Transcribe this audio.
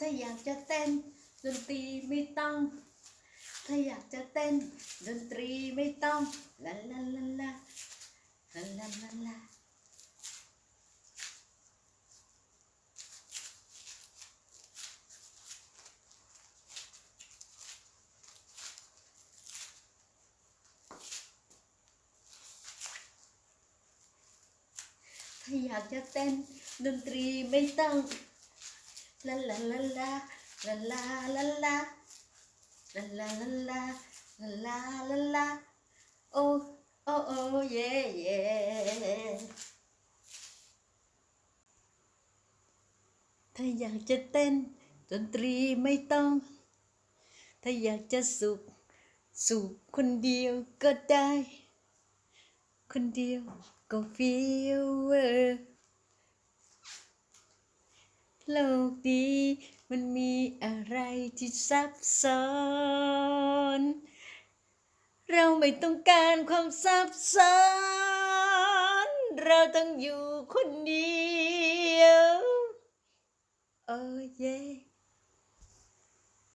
ถ้าอยากจะเต้นดนตรีไม่ต้อง ถ้าอยากจะเต้นดนตรีไม่ต้องลาลาลาลาลาลาลาลาถ้าอยากจะเต้นดนตรีไม่ต้อง ลาลาลาลาลาลาลาลาลาลาลาลาลาลาลาลาโอ้โอ้โอ้เย่เย่ถ้าอยากจะเต้นดนตรีไม่ต้อง ถ้าอยากจะสุข สุขคนเดียวก็ได้ คนเดียวก็ฟีลเวอร์ โลกนี้มันมีอะไรที่ซับซ้อน เราไม่ต้องการความซับซ้อน เราต้องอยู่คนเดียว โอ้เย่